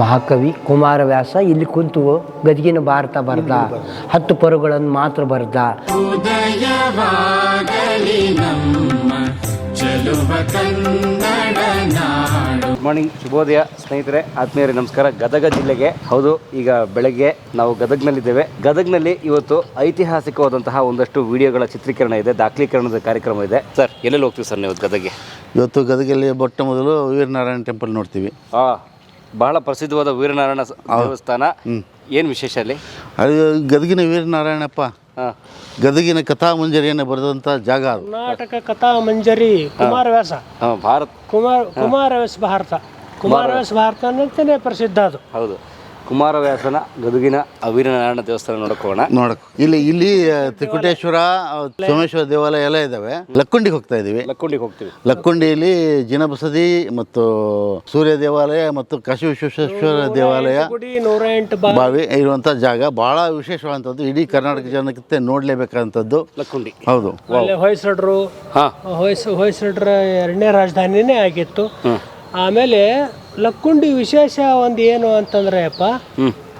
ಮಹಾಕವಿ ಕುಮಾರವ್ಯಾಸ ಇಲ್ಲಿ ಕುಂತು ಗದಗಿನ ಭಾರತ ಬರ್ದ. ಹತ್ತು ಪರುಗಳನ್ನು ಮಾತ್ರ ಬರ್ದ. ಗುಡ್ ಮಾರ್ನಿಂಗ್ ಶುಭೋದಯ ಸ್ನೇಹಿತರೆ ಆತ್ಮೀಯರೇ ನಮಸ್ಕಾರ. ಗದಗ ಜಿಲ್ಲೆಗೆ ಹೌದು ಈಗ ಬೆಳಗ್ಗೆ ನಾವು ಗದಗ್ನಲ್ಲಿದ್ದೇವೆ. ಗದಗ್ನಲ್ಲಿ ಇವತ್ತು ಐತಿಹಾಸಿಕವಾದಂತಹ ಒಂದಷ್ಟು ವಿಡಿಯೋಗಳ ಚಿತ್ರೀಕರಣ ಇದೆ ದಾಖಲೀಕರಣದ ಕಾರ್ಯಕ್ರಮ ಇದೆ. ಸರ್ ಎಲ್ಲೆಲ್ಲಿ ಹೋಗ್ತೀವಿ ಸರ್ ನೀವು ಗದಗ್ಗೆ? ಇವತ್ತು ಗದಗಲ್ಲಿ ಮೊಟ್ಟ ಮೊದಲು ವೀರನಾರಾಯಣ ಟೆಂಪಲ್ ನೋಡ್ತೀವಿ. ಆ ಬಹಳ ಪ್ರಸಿದ್ಧವಾದ ವೀರನಾರಾಯಣ ಸ- ದೇವಸ್ಥಾನ. ಏನು ವಿಶೇಷ ಅಲ್ಲಿ? ಅದು ಗದಗಿನ ವೀರನಾರಾಯಣಪ್ಪ. ಹಾಂ. ಗದಗಿನ ಕಥಾ ಮಂಜರಿಯನ್ನು ಬರೆದಂಥ ಜಾಗ ನಾಟಕ ಕರ್ನಾಟಕ ಕಥಾ ಮಂಜರಿ ಕುಮಾರವ್ಯಾಸ ಭಾರತ. ಕುಮಾರ ಕುಮಾರ್ ಕುಮಾರವ್ಯಾಸ ಭಾರತ. ಕುಮಾರವ್ಯಾಸ ಭಾರತ. ಅಂತಲೇ ಪ್ರಸಿದ್ಧ ಅದು. ಹೌದು. ಕುಮಾರವ್ಯಾಸನ ಗದುಗಿನ ಅವೀರನಾರಾಯಣ ವೀರನಾರಾಯಣ ದೇವಸ್ಥಾನ ನೋಡಕೋಣ ಹೋಗೋಣ ನೋಡಕ್. ಇಲ್ಲಿ ಇಲ್ಲಿ ತ್ರಿಕುಟೇಶ್ವರ ಸೋಮೇಶ್ವರ ದೇವಾಲಯ ಎಲ್ಲ ಇದಾವೆ. ಲಕ್ಕುಂಡಿಗೆ ಹೋಗ್ತಾ ಇದೀವಿ. ಲಕ್ಕುಂಡಿಗೆ ಹೋಗ್ತೀವಿ. ಲಕ್ಕುಂಡಿಯಲ್ಲಿ ಜಿನಬಸದಿ ಮತ್ತು ಸೂರ್ಯ ದೇವಾಲಯ ಮತ್ತು ಕಾಶಿ ವಿಶ್ವೇಶ್ವರ ದೇವಾಲಯ ಬಾವಿ ಇರುವಂತ ಜಾಗ. ಬಹಳ ವಿಶೇಷವಾದಂಥದ್ದು. ಇಡೀ ಕರ್ನಾಟಕ ಜನಕ್ಕೆ ನೋಡ್ಲೇಬೇಕಾದಂಥದ್ದು. ಲಕ್ಕುಂಡಿ. ಹೌದು. ಅಲ್ಲಿ ಹೊಯ್ಸಳರು. ಹಾಂ. ಹೊಯ್ಸ ಹೊಯ್ಸಳರ ಎರಡನೇ ರಾಜಧಾನಿನೇ ಆಗಿತ್ತು. ಆಮೇಲೆ ಲಕ್ಕುಂಡಿ ವಿಶೇಷ ಒಂದು ಏನು ಅಂತಂದ್ರೆ ಅಪ್ಪ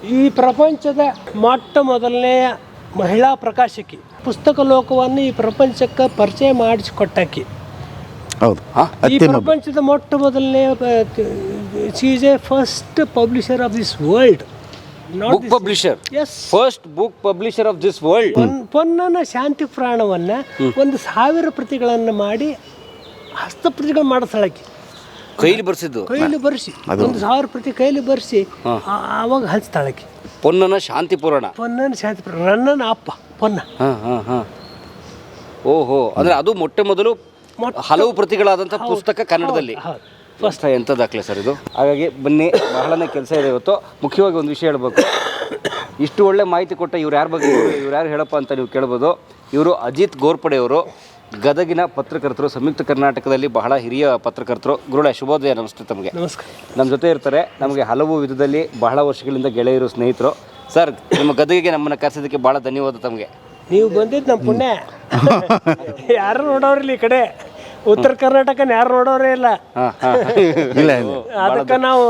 ಈ ಪ್ರಪಂಚದ ಮೊಟ್ಟ ಮೊದಲನೆಯ ಮಹಿಳಾ ಪ್ರಕಾಶಕಿ ಪುಸ್ತಕ ಲೋಕವನ್ನು ಈ ಪ್ರಪಂಚಕ್ಕೆ ಪರಿಚಯ ಮಾಡಿಸಿಕೊಟ್ಟಾಕಿ. ಹೌದು. ಈ ಪ್ರಪಂಚದ ಮೊಟ್ಟ ಮೊದಲನೇ is a first publisher of this world. Book publisher as first book publisher of this world ಪೊನ್ನನ ಶಾಂತಿ ಪ್ರಾಣವನ್ನ ಒಂದು ಸಾವಿರ ಪ್ರತಿಗಳನ್ನು ಮಾಡಿ ಹಸ್ತಪ್ರತಿಗಳನ್ನು ಮಾಡಿಸ್ತಾಳಕ್ಕೆ ಕೈಲಿ ಬರ್ಸಿದ್ದು. ಕೈಲಿ ಬರ್ಸಿ. ಒಂದು ಸಾವಿರ ಪ್ರತಿ ಕೈಲಿ ಬರ್ಸಿ ಅವಾಗ ಆವಾಗ ಹಂಚ್ತಾಳಕ್ಕೆ. ಪೊನ್ನನ ಶಾಂತಿ ಪುರಾಣ. ಪೊನ್ನನ ಶಾಂತಿ ಪುರಾಣ. ನನ್ನನ ಅಪ್ಪ ಪೊನ್ನ. ಹಾಂ ಹಾಂ ಹಾಂ. ಓಹೋ ಅಂದ್ರೆ ಅದು ಮೊಟ್ಟೆ ಮೊದಲು ಹಲವು ಪ್ರತಿಗಳಾದಂಥ ಪುಸ್ತಕ ಕನ್ನಡದಲ್ಲಿ. ಫಸ್ಟ್. ಎಂಥ ದಾಖಲೆ ಸರ್ ಇದು? ಹಾಗಾಗಿ ಬನ್ನಿ ಬಹಳನೇ ಕೆಲಸ ಇದೆ ಇವತ್ತು. ಮುಖ್ಯವಾಗಿ ಒಂದು ವಿಷಯ ಹೇಳ್ಬೇಕು. ಇಷ್ಟು ಒಳ್ಳೆ ಮಾಹಿತಿ ಕೊಟ್ಟ ಇವ್ರು ಯಾರ ಬಗ್ಗೆ ಇವ್ರು ಯಾರು ಹೇಳಪ್ಪ ಅಂತ ನೀವು ಕೇಳ್ಬೋದು. ಇವರು ಅಜಿತ್ ಗೋರ್ಪಡೆ ಅವರು ಗದಗಿನ ಪತ್ರಕರ್ತರು ಸಂಯುಕ್ತ ಕರ್ನಾಟಕದಲ್ಲಿ ಬಹಳ ಹಿರಿಯ ಪತ್ರಕರ್ತರು. ಗುರುಳೆ ಶುಭೋದಯ ನಮಸ್ತೆ ತಮಗೆ. ನಮಸ್ಕಾರ. ನಮ್ಮ ಜೊತೆ ಇರ್ತಾರೆ ನಮಗೆ ಹಲವು ವಿಧದಲ್ಲಿ ಬಹಳ ವರ್ಷಗಳಿಂದ ಗೆಳೆಯರು ಸ್ನೇಹಿತರು. ಸರ್ ನಿಮ್ಮ ಗದಗಿಗೆ ನಮ್ಮನ್ನು ಕರೆಸಿದ್ದಕ್ಕೆ ಭಾಳ ಧನ್ಯವಾದ ತಮಗೆ. ನೀವು ಬಂದಿದ್ದು ನಮ್ಮ ಪುಣ್ಯ. ಯಾರು ನೋಡೋರಿಲ್ಲ ಈ ಕಡೆ. ಉತ್ತರ ಕರ್ನಾಟಕನ ಯಾರು ನೋಡೋರೇ ಇಲ್ಲ. ಇಲ್ಲ ಅದಕ್ಕೆ ನಾವು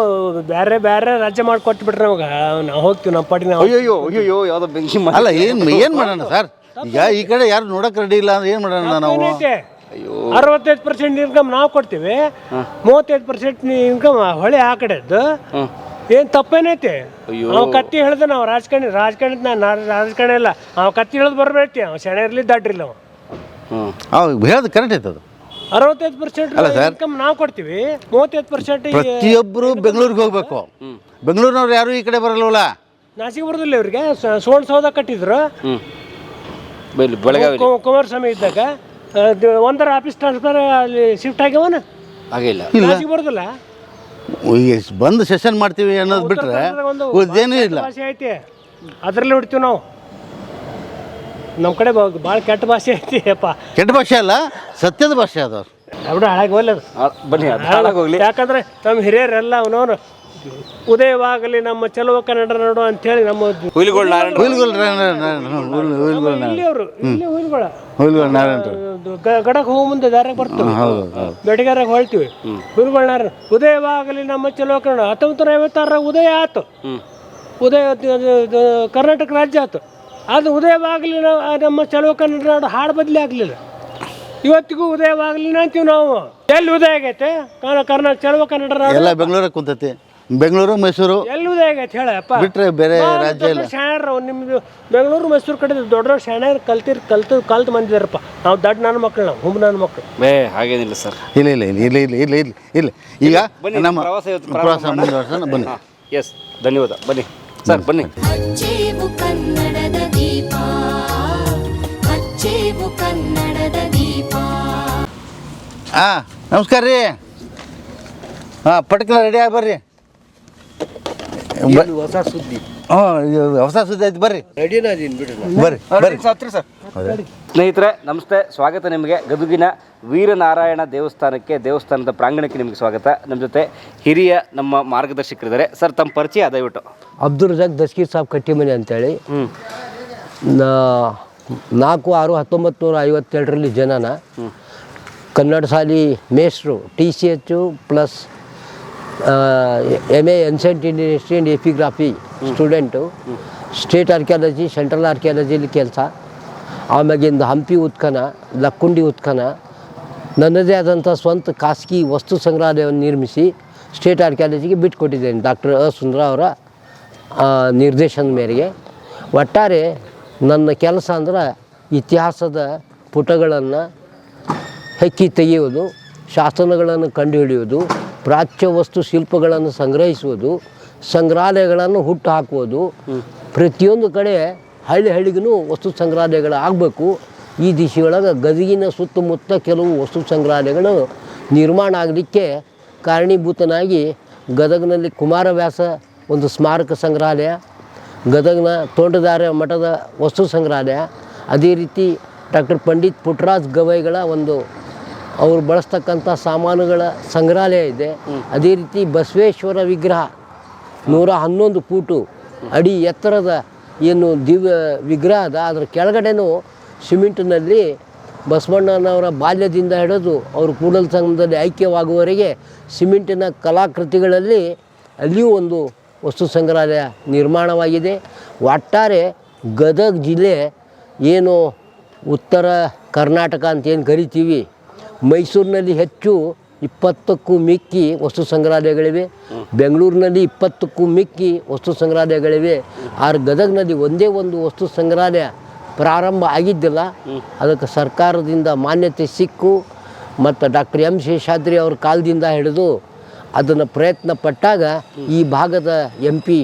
ಬೇರೆ ಬೇರೆ ರಾಜ್ಯ ಮಾಡಿ ಬಿಟ್ರೆ ನಮಗೆ ನಾವು ಹೋಗ್ತೀವಿ ನಮ್ಮ ಪಾಟಿ ನಾವು ಅಯ್ಯೋ ಅಯ್ಯೋ ಯಾವುದೋ ಬೆಂಕಿ ಅಲ್ಲ ಏನು ಏನು ಮಾಡೋಣ ಸರ್? ಈಗ ಈ ಕಡೆ ಯಾರು ನೋಡಕ್ ರೆಡಿ ಇಲ್ಲ ಅಂದ್ರೆ ಏನ್ ಮಾಡೋಣ ನಾವು? ಏನೈತೆ ಅರವತ್ತೈದು ಪರ್ಸೆಂಟ್ ಇನ್ಕಮ್ ನಾವು ಕೊಡ್ತೀವಿ ಮೂವತ್ತೈದು ಪರ್ಸೆಂಟ್ ಇನ್ಕಮ್ ಹೊಳೆ ಆ ಕಡೆದ್ದು. ಏನ್ ತಪ್ಪೇನೈತಿ? ಅವ್ ಕತ್ತಿ ಹೇಳ್ದ ನಾವು ರಾಜಕಾರಣಿ ರಾಜಕಾರಣಿ ನಾನು ರಾಜಕಾರಣಿ ಇಲ್ಲ ಅವ್ ಕತ್ತಿ ಹೇಳ್ದು ಬರ್ಬೇಕಿ ಅವ್ ಸೆಣೆ ಇರ್ಲಿ ದಡ್ರಿಲ್ಲ ಅವ. ಹ್ಮ್. ಅವ್ ಹೇಳೋದು ಕರೆಕ್ಟ್ ಐತೆ ಅದು. ಅರವತ್ತೈದು ಪರ್ಸೆಂಟ್ ಇನ್ಕಮ್ ನಾವು ಕೊಡ್ತೀವಿ ಮೂವತ್ತೈದು ಪರ್ಸೆಂಟ್ ಪ್ರತಿಯೊಬ್ಬರು ಬೆಂಗಳೂರಿಗೆ ಹೋಗ್ಬೇಕು. ಬೆಂಗಳೂರಿನವ್ರು ಯಾರು ಈ ಕಡೆ ಬರಲ್ವಲ್ಲ? ನಾಸಿಕ್ ಬರೋದಿಲ್ಲ ಇವ್ರಿಗೆ ಸೋಣ ಸೌದ ಕಟ್ಟಿದ್ರು. ಬೈಲಿ ಬೆಳಗಾವಿ. ಕುಮಾರಸ್ವಾಮಿ ಇದ್ದಾಗ ಒಂದರ ಆಫೀಸ್ ಟ್ರಾನ್ಸ್ಫರ್ ಅಲ್ಲಿ ಶಿಫ್ಟ್ ಆಗ್ಯವನ? ಆಗಿಲ್ಲ ಇಲ್ಲ. ನಾಸಿಕ್ ಬರೋದಿಲ್ಲ? ಈಗ ಬಂದು ಸೆಷನ್ ಮಾಡ್ತೀವಿ ಅನ್ನೋದು ಬಿಟ್ರೆ ಒಂದು ಉಳಿದೇನೂ ಇಲ್ಲ. ಭಾಷೆ ಐತಿ ಅದರಲ್ಲಿ ಹೊಡಿತೀವಿ ನಾವು. ನಮ್ಮ ಕಡೆ ಭಾಳ ಕೆಟ್ಟ ಭಾಷೆ ಐತಿ ಅಪ್ಪ. ಕೆಟ್ಟ ಭಾಷೆ ಅಲ್ಲ ಸತ್ಯದ ಭಾಷೆ ಅದು. ಅವ್ರು ಹಾಳಾಗಿ ಹೋಗ್ಲಿ ಅದು. ಬನ್ನಿ ಯಾಕಂದ್ರೆ ನಮ್ಮ ಹಿರಿಯರೆಲ್ಲ ಅವನವನು ಉದಯವಾಗಲಿ ನಮ್ಮ ಚಲುವ ಕನ್ನಡ ನೋಡು ಅಂತೇಳಿ ನಮ್ಮ ಗಡಕ್ ನಾರಾಯಣ ಇಲ್ಲಿ ಹುಯಿಲ್ಗಳ. ನಾರಾಯಣ ಹೋಗೋ ಮುಂದೆ ದಾರಿಗೆ ಬರ್ತೀವಿ. ಹೌದು ಹೌದು. ಬೆಟಗಾರಾಗ ಹೊಳ್ತೀವಿ ನಾರಾಯಣ ಉದಯವಾಗಲಿ ನಮ್ಮ ಚಲುವ ಕನ್ನಡ ಹತ್ತೊಂಬತ್ತು ನೂರ ಐವತ್ತಾರರಾಗ ಉದಯ ಆತು. ಉದಯ ಅದು- ಅದು- ಅದು ಕರ್ನಾಟಕ ರಾಜ್ಯ ಆಯ್ತು ಅದು ಉದಯವಾಗಲಿ ನಾವು- ಆ ನಮ್ಮ ಚಲುವ ಕನ್ನಡ ನಾಡು ಹಾಡು ಬದಲಿ ಆಗಲಿಲ್ಲ. ಇವತ್ತಿಗೂ ಉದಯವಾಗಲಿ ಅಂತೀವಿ ನಾವು. ಎಲ್ಲಿ ಉದಯ ಆಗೈತೆ? ಕರ್ನಾಟಕ ಚಲುವ ಕನ್ನಡ ನಾಡು. ಎಲ್ಲ ಬೆಂಗಳೂರಿಗೆ ಕುಂತೈತಿ. ಬೆಂಗಳೂರು ಮೈಸೂರು ಎಲ್ಲಿ ಉದಯ ಆಗೈತೆ ಹೇಳಪ್ಪ ಬಿಟ್ರೆ ಬೇರೆ ರಾಜ್ಯ ಇಲ್ಲ. ಶಾಣ್ಯರು ನಿಮ್ದು ಬೆಂಗಳೂರು ಮೈಸೂರು ಕಡೆ ದೊಡ್ಡ ಶಾಣ್ಯಾರ ಕಲ್ತಿರ್ ಕಲ್ತು ಕಲ್ತು ಬಂದಿದ್ದಾರಪ್ಪ. ನಾವು ದೊಡ್ಡ ನನ್ನ ಮಕ್ಕಳು ನಾವು ಹುಮ್ ನನ್ನ ಮಕ್ಕಳು ಮೇ ಹಾಗೇನಿಲ್ಲ ಸರ್. ಇಲ್ಲ ಇಲ್ಲ ಇಲ್ಲ ಇಲ್ಲ ಇಲ್ಲ ಇಲ್ಲ ಇಲ್ಲ ಇಲ್ಲ. ಈಗ ಬನ್ನಿ, ನಮ್ಮ ಪ್ರವಾಸ ಪ್ರವಾಸ ಮುಂದುವರ್ಸೋಣ ಬನ್ನಿ. ಎಸ್ ಧನ್ಯವಾದ. ಬನ್ನಿ ಸರ್ ಬನ್ನಿ. ಹಚ್ಚೇವು ಕನ್ನಡದ ದೀಪ. ಹಚ್ಚೇವು ಕನ್ನಡದ ದೀಪ. ಹಾಂ ನಮಸ್ಕಾರ ರೀ. ಹಾಂ ಪಟ್ಕನ ರೆಡಿ ಆಗಿ ಬರ್ರಿ. ಹೊಸ ಸುದ್ದಿ? ಹ್ಞೂ ಹೊಸ ಸುದ್ದಿ ಐತೆ ಬರ್ರಿ. ಬರ್ರಿ ಬರ್ರಿ. ಸ್ನೇಹಿತರೆ ನಮಸ್ತೆ. ಸ್ವಾಗತ ನಿಮಗೆ. ಗದುಗಿನ ವೀರನಾರಾಯಣ ದೇವಸ್ಥಾನಕ್ಕೆ ದೇವಸ್ಥಾನದ ಪ್ರಾಂಗಣಕ್ಕೆ ನಿಮಗೆ ಸ್ವಾಗತ. ನಮ್ಮ ಜೊತೆ ಹಿರಿಯ ನಮ್ಮ ಮಾರ್ಗದರ್ಶಕರಿದ್ದಾರೆ. ಸರ್ ತಮ್ಮ ಪರಿಚಯ ದಯವಿಟ್ಟು. ಅಬ್ದುಲ್ ರಜಾಕ್ ದಸ್ಕೀರ್ ಸಾಬ್ ಕಟ್ಟಿಮನೆ ಅಂತೇಳಿ. ಹ್ಞೂ ನಾ- ನಾಲ್ಕು ಆರು ಹತ್ತೊಂಬತ್ತು ನೂರ ಐವತ್ತೇಳರಲ್ಲಿ ಜನನ. ಕನ್ನಡ ಶಾಲಿ ಮೇಷ್ಟ್ರು T C H plus M A ancient Indian history and epigraphy student state archaeology central ಆರ್ಕಿಯಾಲಜಿಲಿ ಕೆಲಸ. ಆಮ್ಯಾಗಿಂದ ಹಂಪಿ ಉತ್ಖನ ಲಕ್ಕುಂಡಿ ಉತ್ಖನ ನನ್ನದೇ ಆದಂಥ ಸ್ವಂತ ಖಾಸಗಿ ವಸ್ತು ಸಂಗ್ರಹಾಲಯವನ್ನು ನಿರ್ಮಿಸಿ ಸ್ಟೇಟ್ ಆರ್ಕಿಯಾಲಜಿಗೆ ಬಿಟ್ಟುಕೊಟ್ಟಿದ್ದೇನೆ ಡಾಕ್ಟರ್ ಅ ಸುಂದ್ರ ಅವರ ನಿರ್ದೇಶನದ ಮೇರೆಗೆ. ಒಟ್ಟಾರೆ ನನ್ನ ಕೆಲಸ ಅಂದ್ರೆ ಇತಿಹಾಸದ ಪುಟಗಳನ್ನು ಹೆಕ್ಕಿ ತೆಗೆಯುವುದು, ಶಾಸನಗಳನ್ನು ಕಂಡುಹಿಡಿಯುವುದು ಪ್ರಾಚ್ಯ ವಸ್ತು ಶಿಲ್ಪಗಳನ್ನು ಸಂಗ್ರಹಿಸುವುದು, ಸಂಗ್ರಹಾಲಯಗಳನ್ನು ಹುಟ್ಟು ಹಾಕುವುದು. ಪ್ರತಿಯೊಂದು ಕಡೆ ಹಳ್ಳಿ ಹಳ್ಳಿಗೂ ವಸ್ತು ಸಂಗ್ರಹಾಲಯಗಳು ಆಗಬೇಕು. ಈ ದಿಶೆಯೊಳಗೆ ಗದಗಿನ ಸುತ್ತಮುತ್ತ ಕೆಲವು ವಸ್ತು ಸಂಗ್ರಹಾಲಯಗಳು ನಿರ್ಮಾಣ ಆಗಲಿಕ್ಕೆ ಕಾರಣೀಭೂತನಾಗಿ ಗದಗಿನಲ್ಲಿ ಕುಮಾರವ್ಯಾಸ ಒಂದು ಸ್ಮಾರಕ ಸಂಗ್ರಹಾಲಯ, ಗದಗನ ತೋಂಟದಾರ್ಯ ಮಠದ ವಸ್ತು ಸಂಗ್ರಹಾಲಯ, ಅದೇ ರೀತಿ ಡಾಕ್ಟರ್ ಪಂಡಿತ್ ಪುಟ್ರಾಜ್ ಗವೈಗಳ ಒಂದು ಅವರು ಬಳಸ್ತಕ್ಕಂಥ ಸಾಮಾನುಗಳ ಸಂಗ್ರಹಾಲಯ ಇದೆ. ಅದೇ ರೀತಿ ಬಸವೇಶ್ವರ ವಿಗ್ರಹ ನೂರ ಹನ್ನೊಂದು ಫೂಟು ಅಡಿ ಎತ್ತರದ ಏನು ದಿವ್ಯ ವಿಗ್ರಹ ಅದ. ಅದರ ಕೆಳಗಡೆನೂ ಸಿಮೆಂಟ್ನಲ್ಲಿ ಬಸವಣ್ಣನವರ ಬಾಲ್ಯದಿಂದ ಹಿಡಿದು ಅವರು ಕೂಡಲ ಸಂಘದಲ್ಲಿ ಐಕ್ಯವಾಗುವವರೆಗೆ ಸಿಮೆಂಟಿನ ಕಲಾಕೃತಿಗಳಲ್ಲಿ ಅಲ್ಲಿಯೂ ಒಂದು ವಸ್ತು ಸಂಗ್ರಹಾಲಯ ನಿರ್ಮಾಣವಾಗಿದೆ. ಒಟ್ಟಾರೆ ಗದಗ ಜಿಲ್ಲೆ ಏನು ಉತ್ತರ ಕರ್ನಾಟಕ ಅಂತ ಏನು ಕರಿತೀವಿ ಮೈಸೂರಿನಲ್ಲಿ ಹೆಚ್ಚು ಇಪ್ಪತ್ತಕ್ಕೂ ಮಿಕ್ಕಿ ವಸ್ತು ಸಂಗ್ರಹಾಲಯಗಳಿವೆ. ಬೆಂಗಳೂರಿನಲ್ಲಿ ಇಪ್ಪತ್ತಕ್ಕೂ ಮಿಕ್ಕಿ ವಸ್ತು ಸಂಗ್ರಹಾಲಯಗಳಿವೆ. ಆದ್ರೆ ಗದಗ್ನಲ್ಲಿ ಒಂದೇ ಒಂದು ವಸ್ತು ಸಂಗ್ರಹಾಲಯ ಪ್ರಾರಂಭ ಆಗಿದ್ದಿಲ್ಲ. ಅದಕ್ಕೆ ಸರ್ಕಾರದಿಂದ ಮಾನ್ಯತೆ ಸಿಕ್ಕು. ಮತ್ತು ಡಾಕ್ಟರ್ ಎಂ ಶೇಷಾದ್ರಿ ಅವ್ರ ಕಾಲದಿಂದ ಹಿಡಿದು ಅದನ್ನು ಪ್ರಯತ್ನ ಪಟ್ಟಾಗ ಈ ಭಾಗದ ಎಂ ಪಿ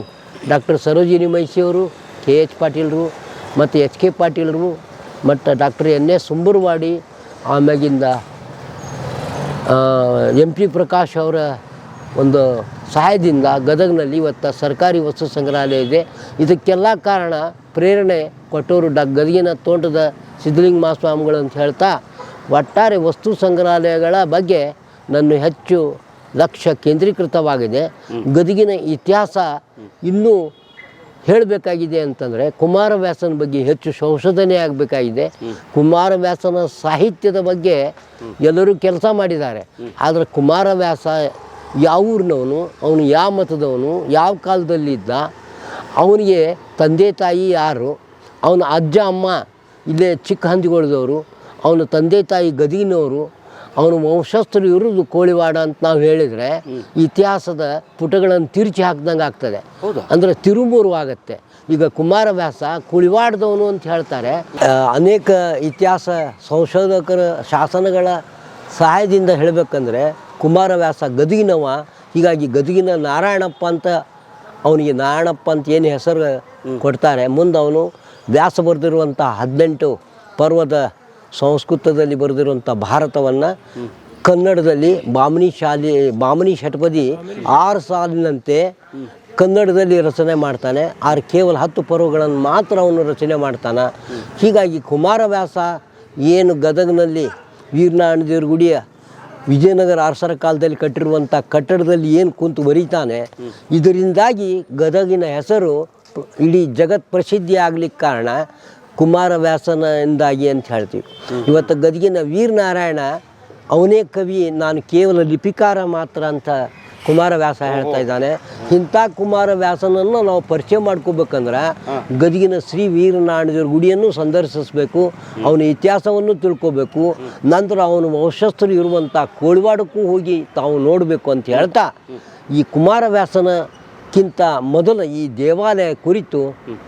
ಡಾಕ್ಟರ್ ಸರೋಜಿನಿ ಮೈಸಿಯವರು ಕೆ ಎಚ್ ಪಾಟೀಲ್ರು ಮತ್ತು ಎಚ್ ಕೆ ಪಾಟೀಲ್ರು ಮತ್ತು ಡಾಕ್ಟರ್ ಎನ್ ಎಸ್ ಸುಂಬುರವಾಡಿ ಆಮ್ಯಾಗಿಂದ ಎಂ ಪಿ ಪ್ರಕಾಶ್ ಅವರ ಒಂದು ಸಹಾಯದಿಂದ ಗದಗ್ನಲ್ಲಿ ಇವತ್ತು ಸರ್ಕಾರಿ ವಸ್ತು ಸಂಗ್ರಹಾಲಯ ಇದೆ. ಇದಕ್ಕೆಲ್ಲ ಕಾರಣ ಪ್ರೇರಣೆ ಕೊಟ್ಟವರು ಡಾ. ಗದಗಿನ ತೋಟದ ಸಿದ್ಧಲಿಂಗ ಮಹಾಸ್ವಾಮಿಗಳು ಅಂತ ಹೇಳ್ತಾ ಒಟ್ಟಾರೆ ವಸ್ತು ಸಂಗ್ರಹಾಲಯಗಳ ಬಗ್ಗೆ ನನ್ನ ಹೆಚ್ಚು ಲಕ್ಷ್ಯ ಕೇಂದ್ರೀಕೃತವಾಗಿದೆ. ಗದಗಿನ ಇತಿಹಾಸ ಇನ್ನೂ ಹೇಳಬೇಕಾಗಿದೆ ಅಂತಂದರೆ ಕುಮಾರವ್ಯಾಸನ ಬಗ್ಗೆ ಹೆಚ್ಚು ಸಂಶೋಧನೆ ಆಗಬೇಕಾಗಿದೆ. ಕುಮಾರವ್ಯಾಸನ ಸಾಹಿತ್ಯದ ಬಗ್ಗೆ ಎಲ್ಲರೂ ಕೆಲಸ ಮಾಡಿದ್ದಾರೆ. ಆದರೆ ಕುಮಾರವ್ಯಾಸ ಯಾವ ಊರಿನವನು, ಅವನು ಯಾವ ಮತದವನು, ಯಾವ ಕಾಲದಲ್ಲಿದ್ದ ಅವನಿಗೆ ತಂದೆ ತಾಯಿ ಯಾರು, ಅವನ ಅಜ್ಜ ಅಮ್ಮ ಇಲ್ಲೇ ಚಿಕ್ಕ ಹಂದಿಗೊಳ್ದವರು, ಅವನ ತಂದೆ ತಾಯಿ ಗದಿನವರು ಅವನು ವಂಶಸ್ಥರು ಇರುವುದು ಕೋಳಿವಾಡ ಅಂತ ನಾವು ಹೇಳಿದರೆ ಇತಿಹಾಸದ ಪುಟಗಳನ್ನು ತಿರುಚಿ ಹಾಕ್ದಂಗೆ ಆಗ್ತದೆ. ಅಂದರೆ ತಿರುಮೂರು ಆಗತ್ತೆ. ಈಗ ಕುಮಾರವ್ಯಾಸ ಕುಳಿವಾಡದವನು ಅಂತ ಹೇಳ್ತಾರೆ. ಅನೇಕ ಇತಿಹಾಸ ಸಂಶೋಧಕರ ಶಾಸನಗಳ ಸಹಾಯದಿಂದ ಹೇಳಬೇಕಂದ್ರೆ ಕುಮಾರವ್ಯಾಸ ಗದಗಿನವ. ಹೀಗಾಗಿ ಗದಗಿನ ನಾರಾಯಣಪ್ಪ ಅಂತ ಅವನಿಗೆ ನಾರಾಯಣಪ್ಪ ಅಂತ ಏನು ಹೆಸರು ಕೊಡ್ತಾರೆ. ಮುಂದೆ ಅವನು ವ್ಯಾಸ ಬರೆದಿರುವಂಥ ಹದಿನೆಂಟು ಪರ್ವದ ಸಂಸ್ಕೃತದಲ್ಲಿ ಬರೆದಿರುವಂಥ ಭಾರತವನ್ನು ಕನ್ನಡದಲ್ಲಿ ಬಾಮನಿ ಶಾಲಿ, ಬಾಮನಿ ಷಟ್ಪದಿ ಆರು ಸಾಲಿನಂತೆ ಕನ್ನಡದಲ್ಲಿ ರಚನೆ ಮಾಡ್ತಾನೆ. ಆರು ಕೇವಲ ಹತ್ತು ಪರ್ವಗಳನ್ನು ಮಾತ್ರ ಅವನು ರಚನೆ ಮಾಡ್ತಾನೆ. ಹೀಗಾಗಿ ಕುಮಾರವ್ಯಾಸ ಏನು ಗದಗನಲ್ಲಿ ವೀರನಾರಾಯಣ ಗುಡಿಯ ವಿಜಯನಗರ ಅರಸರ ಕಾಲದಲ್ಲಿ ಕಟ್ಟಿರುವಂಥ ಕಟ್ಟಡದಲ್ಲಿ ಏನು ಕುಂತು ಬರೀತಾನೆ, ಇದರಿಂದಾಗಿ ಗದಗಿನ ಹೆಸರು ಇಡೀ ಜಗತ್ ಪ್ರಸಿದ್ಧಿ ಆಗಲಿಕ್ಕೆ ಕಾರಣ. ಕುಮಾರವ್ಯಾಸನಿಂದಾಗಿ ಅಂತ ಹೇಳ್ತೀವಿ. ಇವತ್ತು ಗದಗಿನ ವೀರನಾರಾಯಣ, ಅವನೇ ಕವಿ, ನಾನು ಕೇವಲ ಲಿಪಿಕಾರ ಮಾತ್ರ ಅಂತ ಕುಮಾರವ್ಯಾಸ ಹೇಳ್ತಾ ಇದ್ದಾನೆ. ಇಂಥ ಕುಮಾರವ್ಯಾಸನನ್ನು ನಾವು ಪರಿಚಯ ಮಾಡ್ಕೋಬೇಕಂದ್ರೆ ಗದಗಿನ ಶ್ರೀ ವೀರನಾರಾಯಣದೇವ್ರ ಗುಡಿಯನ್ನು ಸಂದರ್ಶಿಸಬೇಕು, ಅವನ ಇತಿಹಾಸವನ್ನು ತಿಳ್ಕೋಬೇಕು, ನಂತರ ಅವನು ವಂಶಸ್ಥರು ಇರುವಂಥ ಕೋಳಿವಾಡಕ್ಕೂ ಹೋಗಿ ತಾವು ನೋಡಬೇಕು ಅಂತ ಹೇಳ್ತಾ, ಈ ಕುಮಾರವ್ಯಾಸನಕ್ಕಿಂತ ಮೊದಲ ಈ ದೇವಾಲಯ ಕುರಿತು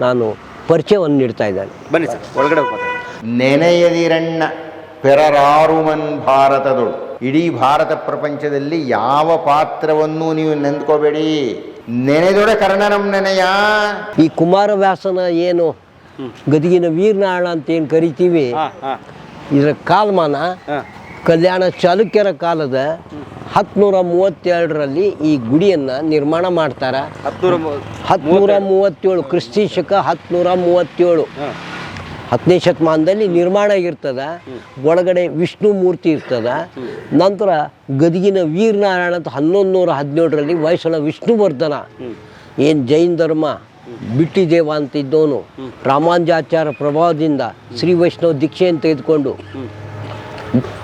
ನಾನು ಪರಿಚಯವನ್ನು ನೀಡ್ತಾ ಇದ್ದಾನೆ. ಬನ್ನಿ ಸರ್ ಒಳಗಡೆ ನೆನೆಯದಿರಣ್ಣ ಪೆರರಾರುಮನ್ ಭಾರತದೊಳು. ಇಡೀ ಭಾರತ ಪ್ರಪಂಚದಲ್ಲಿ ಯಾವ ಪಾತ್ರವನ್ನು ನೀವು ನೆಂದ್ಕೋಬೇಡಿ. ನೆನೆದೊಡೆ ಕರ್ಣನಂ ನೆನೆಯ. ಈ ಕುಮಾರವ್ಯಾಸನ ಏನು ಗದಗಿನ ವೀರನಾಳ ಅಂತ ಏನು ಕರಿತೀವಿ ಇದರ ಕಾಲಮಾನ ಕಲ್ಯಾಣ ಚಾಲುಕ್ಯರ ಕಾಲದ ಹತ್ತುನೂರ ಮೂವತ್ತೆರಡರಲ್ಲಿ ಈ ಗುಡಿಯನ್ನು ನಿರ್ಮಾಣ ಮಾಡ್ತಾರೆ. ಹತ್ತುನೂರ ಹತ್ನೂರ ಮೂವತ್ತೇಳು ಕ್ರಿಸ್ತಿ ಶಕ ಹತ್ನೂರ ಮೂವತ್ತೇಳು ಹತ್ತನೇ ಶತಮಾನದಲ್ಲಿ ನಿರ್ಮಾಣ ಆಗಿರ್ತದೆ ಒಳಗಡೆ ವಿಷ್ಣು ಮೂರ್ತಿ ಇರ್ತದೆ ನಂತರ ಗದಗಿನ ವೀರನಾರಾಯಣ ಅಂತ ಹನ್ನೊಂದು ನೂರ ಹದಿನೇಳರಲ್ಲಿ ವಯಸ್ಸಳ ವಿಷ್ಣುವರ್ಧನ. ಏನು ಜೈನ್ ಧರ್ಮ ಬಿಟ್ಟಿ ದೇವ ಅಂತ ಇದ್ದವನು ರಾಮಾಂಜಾಚಾರ ಪ್ರಭಾವದಿಂದ ಶ್ರೀ ವೈಷ್ಣವ ದೀಕ್ಷೆಯನ್ನು ತೆಗೆದುಕೊಂಡು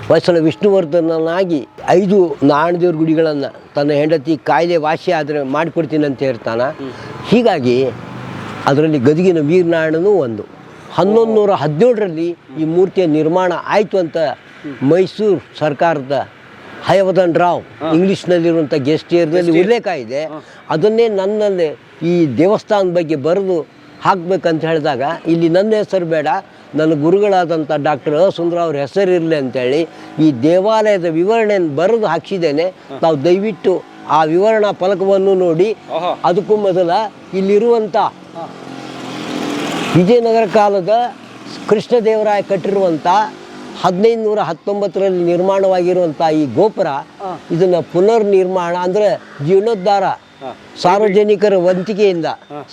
ಹೊಯ್ಸಳ ವಿಷ್ಣುವರ್ಧನನಾಗಿ ಐದು ನಾಣದೇವ್ರ ಗುಡಿಗಳನ್ನು ತನ್ನ ಹೆಂಡತಿ ಕಾಯಿಲೆ ವಾಸಿ ಆದರೆ ಮಾಡಿಕೊಡ್ತೀನಿ ಅಂತ ಹೇಳ್ತಾನೆ. ಹೀಗಾಗಿ ಅದರಲ್ಲಿ ಗದಗಿನ ವೀರನಾರಾಯಣನೂ ಒಂದು. ಹನ್ನೊಂದು ನೂರ ಹದಿನೇಳರಲ್ಲಿ ಈ ಮೂರ್ತಿಯ ನಿರ್ಮಾಣ ಆಯಿತು ಅಂತ ಮೈಸೂರು ಸರ್ಕಾರದ ಹಯವದನ್ ರಾವ್ ಇಂಗ್ಲೀಷ್ನಲ್ಲಿರುವಂಥ ಗೆಸ್ಟ್ ಇಯರ್ನಲ್ಲಿ ಉಲ್ಲೇಖ ಇದೆ. ಅದನ್ನೇ ನನ್ನಲ್ಲಿ ಈ ದೇವಸ್ಥಾನದ ಬಗ್ಗೆ ಬರೆದು ಹಾಕ್ಬೇಕಂತ ಹೇಳಿದಾಗ ಇಲ್ಲಿ ನನ್ನ ಹೆಸರು ಬೇಡ ನನ್ನ ಗುರುಗಳಾದಂಥ ಡಾಕ್ಟರ್ ಸುಂದರ ಅವ್ರ ಹೆಸರು ಇರಲಿ ಅಂತೇಳಿ ಈ ದೇವಾಲಯದ ವಿವರಣೆಯನ್ನು ಬರೆದು ಹಾಕ್ಸಿದ್ದೇನೆ. ತಾವು ದಯವಿಟ್ಟು ಆ ವಿವರಣಾ ಫಲಕವನ್ನು ನೋಡಿ ಅದಕ್ಕೂ ಮೊದಲ ಇಲ್ಲಿರುವಂಥ ವಿಜಯನಗರ ಕಾಲದ ಕೃಷ್ಣದೇವರಾಯ ಕಟ್ಟಿರುವಂಥ ಹದಿನೈದು ನೂರ ಹತ್ತೊಂಬತ್ತರಲ್ಲಿ ನಿರ್ಮಾಣವಾಗಿರುವಂಥ ಈ ಗೋಪುರ ಇದನ್ನು ಪುನರ್ ನಿರ್ಮಾಣ ಅಂದರೆ ಜೀರ್ಣೋದ್ಧಾರ ಸಾರ್ವಜನಿಕರ ವಂತಿಕೆಯಿಂದ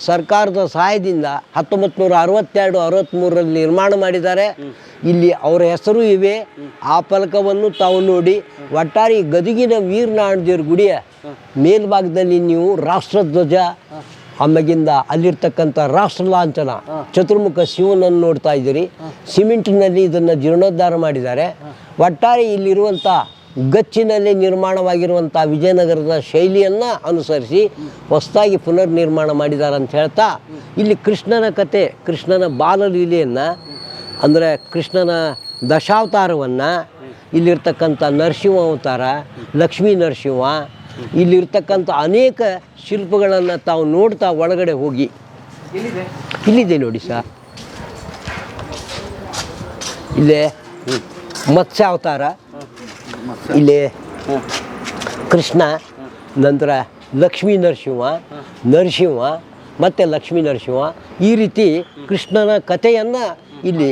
ಸರ್ಕಾರದ ಸಹಾಯದಿಂದ ಹತ್ತೊಂಬತ್ತು ನೂರ ಅರವತ್ತೆರಡು ಅರವತ್ತ್ಮೂರರಲ್ಲಿ ನಿರ್ಮಾಣ ಮಾಡಿದ್ದಾರೆ. ಇಲ್ಲಿ ಅವರ ಹೆಸರು ಇವೆ. ಆ ಫಲಕವನ್ನು ತಾವು ನೋಡಿ ಒಟ್ಟಾರೆ ಗದಗಿನ ವೀರನಾರಾಯಣ ಗುಡಿಯ ಮೇಲ್ಭಾಗದಲ್ಲಿ ನೀವು ರಾಷ್ಟ್ರಧ್ವಜ ಅಮ್ಮಗಿಂದ ಅಲ್ಲಿರ್ತಕ್ಕಂಥ ರಾಷ್ಟ್ರ ಲಾಂಛನ ಚತುರ್ಮುಖ ಶಿವನನ್ನು ನೋಡ್ತಾ ಇದ್ದೀರಿ. ಸಿಮೆಂಟ್ನಲ್ಲಿ ಇದನ್ನು ಜೀರ್ಣೋದ್ಧಾರ ಮಾಡಿದ್ದಾರೆ. ಒಟ್ಟಾರೆ ಇಲ್ಲಿರುವಂಥ ಗಚ್ಚಿನಲ್ಲಿ ನಿರ್ಮಾಣವಾಗಿರುವಂಥ ವಿಜಯನಗರದ ಶೈಲಿಯನ್ನು ಅನುಸರಿಸಿ ಹೊಸದಾಗಿ ಪುನರ್ ನಿರ್ಮಾಣ ಮಾಡಿದ್ದಾರೆ ಅಂತ ಹೇಳ್ತಾ ಇಲ್ಲಿ ಕೃಷ್ಣನ ಕತೆ ಕೃಷ್ಣನ ಬಾಲಲೀಲೆಯನ್ನು ಅಂದರೆ ಕೃಷ್ಣನ ದಶಾವತಾರವನ್ನು ಇಲ್ಲಿರ್ತಕ್ಕಂಥ ನರಸಿಂಹ ಅವತಾರ ಲಕ್ಷ್ಮೀ ನರಸಿಂಹ ಇಲ್ಲಿರ್ತಕ್ಕಂಥ ಅನೇಕ ಶಿಲ್ಪಗಳನ್ನು ತಾವು ನೋಡ್ತಾ ಒಳಗಡೆ ಹೋಗಿ. ಇಲ್ಲಿದೆ ನೋಡಿ ಸರ್ ಇಲ್ಲೇ ಮತ್ಸ್ಯಾವತಾರ. ಇಲ್ಲಿ ಕೃಷ್ಣ ನಂತರ ಲಕ್ಷ್ಮೀ ನರಸಿಂಹ ನರಸಿಂಹ ಮತ್ತು ಲಕ್ಷ್ಮೀ ನರಸಿಂಹ. ಈ ರೀತಿ ಕೃಷ್ಣನ ಕಥೆಯನ್ನು ಇಲ್ಲಿ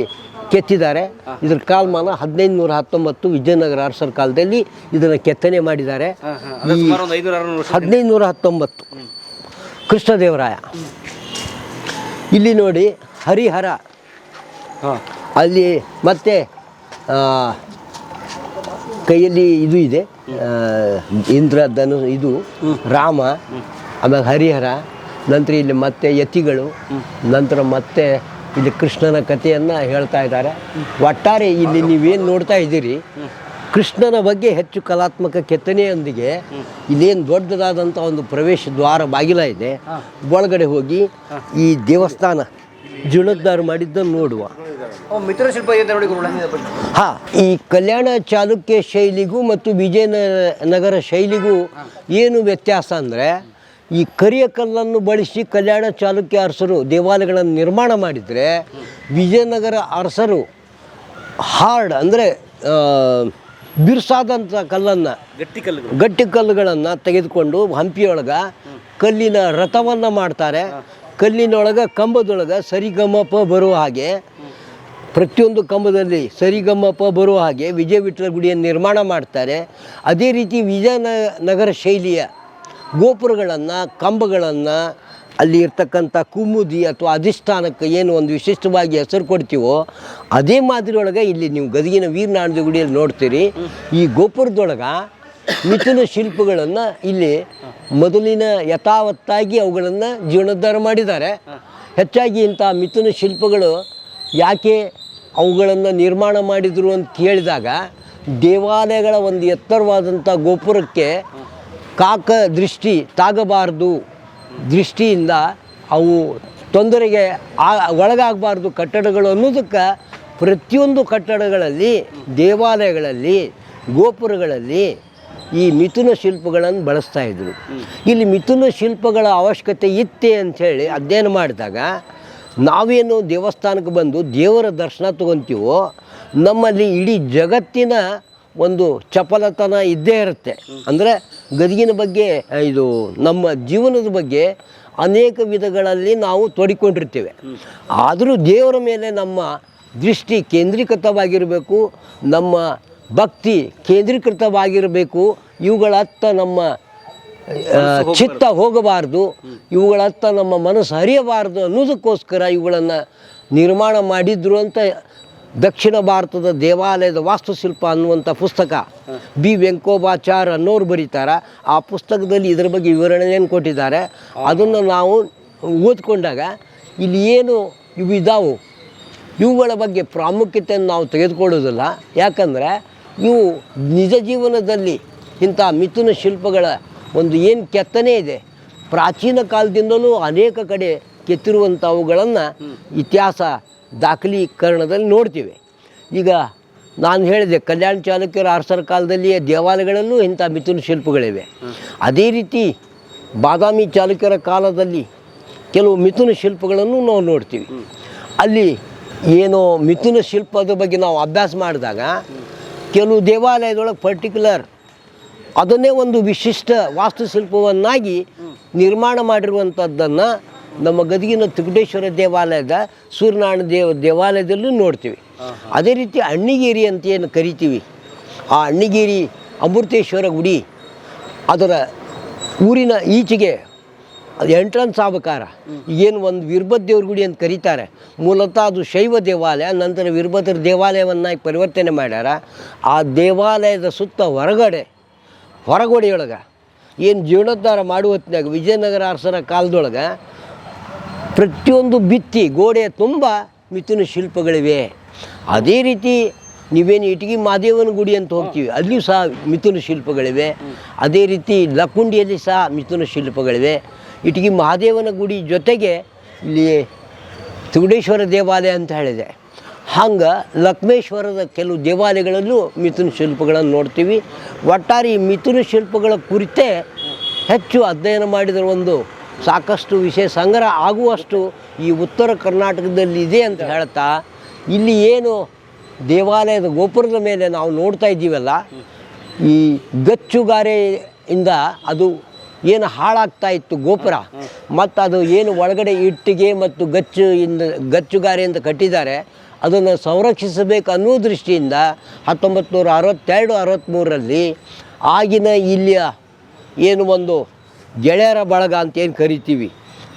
ಕೆತ್ತಿದ್ದಾರೆ. ಇದ್ರ ಕಾಲಮಾನ ಹದಿನೈದು ನೂರ ಹತ್ತೊಂಬತ್ತು ವಿಜಯನಗರ ಅರಸರ ಕಾಲದಲ್ಲಿ ಇದನ್ನು ಕೆತ್ತನೆ ಮಾಡಿದ್ದಾರೆ. ಹದಿನೈದು ನೂರ ಹತ್ತೊಂಬತ್ತು. ಕೃಷ್ಣದೇವರಾಯ. ಇಲ್ಲಿ ನೋಡಿ ಹರಿಹರ. ಅಲ್ಲಿ ಮತ್ತೆ ಕೈಯಲ್ಲಿ ಇದು ಇದೆ. ಇಂದ್ರ ಧನು ಇದು, ರಾಮ, ಆಮೇಲೆ ಹರಿಹರ, ನಂತರ ಇಲ್ಲಿ ಮತ್ತೆ ಯತಿಗಳು, ನಂತರ ಮತ್ತೆ ಇಲ್ಲಿ ಕೃಷ್ಣನ ಕಥೆಯನ್ನು ಹೇಳ್ತಾ ಇದ್ದಾರೆ. ಒಟ್ಟಾರೆ ಇಲ್ಲಿ ನೀವೇನು ನೋಡ್ತಾ ಇದ್ದೀರಿ, ಕೃಷ್ಣನ ಬಗ್ಗೆ ಹೆಚ್ಚು ಕಲಾತ್ಮಕ ಕೆತ್ತನೆಯೊಂದಿಗೆ ಇಲ್ಲೇನು ದೊಡ್ಡದಾದಂಥ ಒಂದು ಪ್ರವೇಶ ದ್ವಾರ ಬಾಗಿಲ ಇದೆ. ಒಳಗಡೆ ಹೋಗಿ ಈ ದೇವಸ್ಥಾನ ಜೀರ್ಣೋದ್ಧಾರ ಮಾಡಿದ್ದನ್ನು ನೋಡುವ. ಮಿತ್ರ ಶಿಲ್ಪ ಇದೆ ನೋಡಿ ಗುರುಗಳೇ ಹಾ ಈ ಕಲ್ಯಾಣ ಚಾಲುಕ್ಯ ಶೈಲಿಗೂ ಮತ್ತು ವಿಜಯನಗರ ಶೈಲಿಗೂ ಏನು ವ್ಯತ್ಯಾಸ ಅಂದರೆ ಈ ಕರಿಯ ಕಲ್ಲನ್ನು ಬಳಸಿ ಕಲ್ಯಾಣ ಚಾಲುಕ್ಯ ಅರಸರು ದೇವಾಲಯಗಳನ್ನು ನಿರ್ಮಾಣ ಮಾಡಿದರೆ ವಿಜಯನಗರ ಅರಸರು ಹಾರ್ಡ್ ಅಂದರೆ ಬಿರುಸಾದಂಥ ಕಲ್ಲನ್ನು ಗಟ್ಟಿ ಕಲ್ಲು ಗಟ್ಟಿ ಕಲ್ಲುಗಳನ್ನು ತೆಗೆದುಕೊಂಡು ಹಂಪಿಯೊಳಗೆ ಕಲ್ಲಿನ ರಥವನ್ನು ಮಾಡ್ತಾರೆ. ಕಲ್ಲಿನೊಳಗೆ ಕಂಬದೊಳಗೆ ಸರಿಗಮಪ ಬರುವ ಹಾಗೆ ಪ್ರತಿಯೊಂದು ಕಂಬದಲ್ಲಿ ಸರಿಗಮಪ ಬರುವ ಹಾಗೆ ವಿಜಯ ವಿಠಲ ಗುಡಿಯನ್ನು ನಿರ್ಮಾಣ ಮಾಡ್ತಾರೆ. ಅದೇ ರೀತಿ ವಿಜಯನ ನಗರ ಶೈಲಿಯ ಗೋಪುರಗಳನ್ನು, ಕಂಬಗಳನ್ನು ಅಲ್ಲಿ ಇರ್ತಕ್ಕಂಥ ಕುಮುದಿ ಅಥವಾ ಅಧಿಷ್ಠಾನಕ್ಕೆ ಏನು ಒಂದು ವಿಶಿಷ್ಟವಾಗಿ ಹೆಸರು ಕೊಡ್ತೀವೋ ಅದೇ ಮಾದರಿಯೊಳಗೆ ಇಲ್ಲಿ ನೀವು ಗದಗಿನ ವೀರನಾರಾಯಣ ಗುಡಿಯಲ್ಲಿ ನೋಡ್ತೀರಿ. ಈ ಗೋಪುರದೊಳಗೆ ಮಿಥುನ ಶಿಲ್ಪಗಳನ್ನು ಇಲ್ಲಿ ಮೊದಲಿನ ಯಥಾವತ್ತಾಗಿ ಅವುಗಳನ್ನು ಜೀರ್ಣೋದ್ಧಾರ ಮಾಡಿದ್ದಾರೆ. ಹೆಚ್ಚಾಗಿ ಇಂಥ ಮಿಥುನ ಶಿಲ್ಪಗಳು ಯಾಕೆ ಅವುಗಳನ್ನು ನಿರ್ಮಾಣ ಮಾಡಿದರು ಅಂತ ಕೇಳಿದಾಗ ದೇವಾಲಯಗಳ ಒಂದು ಎತ್ತರವಾದಂಥ ಗೋಪುರಕ್ಕೆ ಕಾಕ ದೃಷ್ಟಿ ತಾಗಬಾರ್ದು ದೃಷ್ಟಿಯಿಂದ ಅವು ತೊಂದರೆಗೆ ಆ ಒಳಗಾಗಬಾರ್ದು ಕಟ್ಟಡಗಳು ಅನ್ನೋದಕ್ಕೆ ಪ್ರತಿಯೊಂದು ಕಟ್ಟಡಗಳಲ್ಲಿ ದೇವಾಲಯಗಳಲ್ಲಿ ಗೋಪುರಗಳಲ್ಲಿ ಈ ಮಿಥುನ ಶಿಲ್ಪಗಳನ್ನು ಬಳಸ್ತಾ ಇದ್ರು. ಇಲ್ಲಿ ಮಿಥುನ ಶಿಲ್ಪಗಳ ಅವಶ್ಯಕತೆ ಇತ್ತೆ ಅಂಥೇಳಿ ಅಧ್ಯಯನ ಮಾಡಿದಾಗ ನಾವೇನು ದೇವಸ್ಥಾನಕ್ಕೆ ಬಂದು ದೇವರ ದರ್ಶನ ತಗೊತೀವೋ ನಮ್ಮಲ್ಲಿ ಇಡೀ ಜಗತ್ತಿನ ಒಂದು ಚಪಲತನ ಇದ್ದೇ ಇರುತ್ತೆ. ಅಂದರೆ ಗದಗಿನ ಬಗ್ಗೆ, ಇದು ನಮ್ಮ ಜೀವನದ ಬಗ್ಗೆ ಅನೇಕ ವಿಧಗಳಲ್ಲಿ ನಾವು ತೊಡಿಕೊಂಡಿರ್ತೇವೆ. ಆದರೂ ದೇವರ ಮೇಲೆ ನಮ್ಮ ದೃಷ್ಟಿ ಕೇಂದ್ರೀಕೃತವಾಗಿರಬೇಕು, ನಮ್ಮ ಭಕ್ತಿ ಕೇಂದ್ರೀಕೃತವಾಗಿರಬೇಕು, ಇವುಗಳತ್ತ ನಮ್ಮ ಚಿತ್ತ ಹೋಗಬಾರ್ದು ಇವುಗಳತ್ತ ನಮ್ಮ ಮನಸ್ಸು ಹರಿಯಬಾರ್ದು ಅನ್ನೋದಕ್ಕೋಸ್ಕರ ಇವುಗಳನ್ನು ನಿರ್ಮಾಣ ಮಾಡಿದ್ರು ಅಂತ ದಕ್ಷಿಣ ಭಾರತದ ದೇವಾಲಯದ ವಾಸ್ತುಶಿಲ್ಪ ಅನ್ನುವಂಥ ಪುಸ್ತಕ ಬಿ. ವೆಂಕೋಬಾಚಾರ್ ಅನ್ನೋರು ಬರೀತಾರೆ. ಆ ಪುಸ್ತಕದಲ್ಲಿ ಇದರ ಬಗ್ಗೆ ವಿವರಣೆಯನ್ನು ಕೊಟ್ಟಿದ್ದಾರೆ. ಅದನ್ನು ನಾವು ಓದ್ಕೊಂಡಾಗ ಇಲ್ಲಿ ಏನು ಇವು ಇದಾವು. ಇವುಗಳ ಬಗ್ಗೆ ಪ್ರಾಮುಖ್ಯತೆಯನ್ನು ನಾವು ತೆಗೆದುಕೊಳ್ಳೋದಿಲ್ಲ. ಯಾಕಂದರೆ ಇವು ನಿಜ ಜೀವನದಲ್ಲಿ ಇಂಥ ಮಿಥುನ ಶಿಲ್ಪಗಳ ಒಂದು ಏನು ಕೆತ್ತನೆ ಇದೆ. ಪ್ರಾಚೀನ ಕಾಲದಿಂದಲೂ ಅನೇಕ ಕಡೆ ಕೆತ್ತಿರುವಂಥವುಗಳನ್ನು ಇತಿಹಾಸ ದಾಖಲೀಕರಣದಲ್ಲಿ ನೋಡ್ತೀವಿ. ಈಗ ನಾನು ಹೇಳಿದೆ ಕಲ್ಯಾಣ ಚಾಲುಕ್ಯರ ಅರಸರ ಕಾಲದಲ್ಲಿಯೇ ದೇವಾಲಯಗಳಲ್ಲೂ ಇಂಥ ಮಿಥುನ ಶಿಲ್ಪಗಳಿವೆ. ಅದೇ ರೀತಿ ಬಾದಾಮಿ ಚಾಲುಕ್ಯರ ಕಾಲದಲ್ಲಿ ಕೆಲವು ಮಿಥುನ ಶಿಲ್ಪಗಳನ್ನು ನಾವು ನೋಡ್ತೀವಿ. ಅಲ್ಲಿ ಏನು ಮಿಥುನ ಶಿಲ್ಪದ ಬಗ್ಗೆ ನಾವು ಅಭ್ಯಾಸ ಮಾಡಿದಾಗ ಕೆಲವು ದೇವಾಲಯದೊಳಗೆ ಪರ್ಟಿಕ್ಯುಲರ್ ಅದನ್ನೇ ಒಂದು ವಿಶಿಷ್ಟ ವಾಸ್ತುಶಿಲ್ಪವನ್ನಾಗಿ ನಿರ್ಮಾಣ ಮಾಡಿರುವಂಥದ್ದನ್ನು ನಮ್ಮ ಗದಗಿನ ತ್ರಿಕುಟೇಶ್ವರ ದೇವಾಲಯದ ಸೂರ್ಯನಾರಾಯಣ ದೇವ ದೇವಾಲಯದಲ್ಲೂ ನೋಡ್ತೀವಿ. ಅದೇ ರೀತಿ ಅಣ್ಣಿಗೇರಿ ಅಂತ ಏನು ಕರಿತೀವಿ. ಆ ಅಣ್ಣಿಗೇರಿ ಅಮೃತೇಶ್ವರ ಗುಡಿ ಅದರ ಊರಿನ ಈಚೆಗೆ ಎಂಟ್ರನ್ಸ್ ಆಬಕಾರ ಏನು ಒಂದು ವೀರಭದ್ರ ದೇವ್ರ ಗುಡಿ ಅಂತ ಕರೀತಾರೆ. ಮೂಲತಃ ಅದು ಶೈವ ದೇವಾಲಯ ನಂತರ ವೀರಭದ್ರ ದೇವಾಲಯವನ್ನಾಗಿ ಪರಿವರ್ತನೆ ಮಾಡ್ಯಾರ. ಆ ದೇವಾಲಯದ ಸುತ್ತ ಹೊರಗಡೆ ಹೊರಗೋಡೆಯೊಳಗೆ, ಏನು ಜೀರ್ಣೋದ್ಧಾರ ಮಾಡುವ ಹೊತ್ತಿನಾಗ ವಿಜಯನಗರ ಅರಸರ ಕಾಲದೊಳಗೆ ಪ್ರತಿಯೊಂದು ಬಿತ್ತಿ ಗೋಡೆ ತುಂಬ ಮಿಥುನ ಶಿಲ್ಪಗಳಿವೆ. ಅದೇ ರೀತಿ ನೀವೇನು ಇಟಗಿ ಮಾದೇವನ ಗುಡಿ ಅಂತ ಹೋಗ್ತೀವಿ, ಅಲ್ಲಿಯೂ ಸಹ ಮಿಥುನ ಶಿಲ್ಪಗಳಿವೆ. ಅದೇ ರೀತಿ ಲಕ್ಕುಂಡಿಯಲ್ಲಿ ಸಹ ಮಿಥುನ ಶಿಲ್ಪಗಳಿವೆ. ಇಟಗಿ ಮಹಾದೇವನ ಗುಡಿ ಜೊತೆಗೆ ಇಲ್ಲಿ ತುಗುಡೇಶ್ವರ ದೇವಾಲಯ ಅಂತ ಹೇಳಿದೆ. ಹಂಗೆ ಲಕ್ಷ್ಮೇಶ್ವರದ ಕೆಲವು ದೇವಾಲಯಗಳಲ್ಲೂ ಮಿಥುನ ಶಿಲ್ಪಗಳನ್ನು ನೋಡ್ತೀವಿ. ಒಟ್ಟಾರೆ ಈ ಮಿಥುನ ಶಿಲ್ಪಗಳ ಕುರಿತೇ ಹೆಚ್ಚು ಅಧ್ಯಯನ ಮಾಡಿದ ಒಂದು ಸಾಕಷ್ಟು ವಿಷಯ ಸಂಗ್ರಹ ಆಗುವಷ್ಟು ಈ ಉತ್ತರ ಕರ್ನಾಟಕದಲ್ಲಿ ಇದೆ ಅಂತ ಹೇಳ್ತಾ, ಇಲ್ಲಿ ಏನು ದೇವಾಲಯದ ಗೋಪುರದ ಮೇಲೆ ನಾವು ನೋಡ್ತಾ ಇದ್ದೀವಲ್ಲ, ಈ ಗಚ್ಚುಗಾರೆಯಿಂದ ಅದು ಏನು ಹಾಳಾಗ್ತಾ ಇತ್ತು ಗೋಪುರ ಮತ್ತು ಅದು ಏನು ಒಳಗಡೆ ಇಟ್ಟಿಗೆ ಮತ್ತು ಗಚ್ಚು ಇಂದ ಗಚ್ಚುಗಾರೆಯಿಂದ ಕಟ್ಟಿದ್ದಾರೆ ಅದನ್ನು ಸಂರಕ್ಷಿಸಬೇಕು ಅನ್ನೋ ದೃಷ್ಟಿಯಿಂದ ಹತ್ತೊಂಬತ್ತು ನೂರ ಅರವತ್ತೆರಡು ಅರವತ್ತ್ಮೂರರಲ್ಲಿ ಆಗಿನ ಇಲ್ಲಿಯ ಏನು ಒಂದು ಗೆಳೆಯರ ಬಳಗ ಅಂತ ಏನು ಕರಿತೀವಿ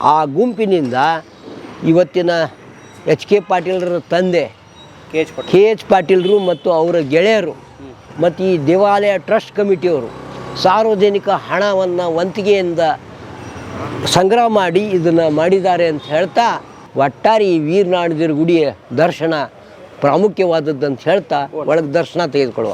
ಆ ಗುಂಪಿನಿಂದ ಇವತ್ತಿನ ಎಚ್ ಕೆ ಪಾಟೀಲರ ತಂದೆ ಕೆ ಎಚ್ ಕೆ ಎಚ್ ಪಾಟೀಲರು ಮತ್ತು ಅವರ ಗೆಳೆಯರು ಮತ್ತು ಈ ದೇವಾಲಯ ಟ್ರಸ್ಟ್ ಕಮಿಟಿಯವರು ಸಾರ್ವಜನಿಕ ಹಣವನ್ನು ವಂತಿಗೆಯಿಂದ ಸಂಗ್ರಹ ಮಾಡಿ ಇದನ್ನು ಮಾಡಿದ್ದಾರೆ ಅಂತ ಹೇಳ್ತಾ ಒಟ್ಟಾರೆ ಈ ವೀರನಾಡದಿರ ಗುಡಿಯ ದರ್ಶನ ಪ್ರಾಮುಖ್ಯವಾದದ್ದು ಅಂತ ಹೇಳ್ತಾ ಒಳಗೆ ದರ್ಶನ ತೆಗೆದುಕೊಳ್ಳುವ.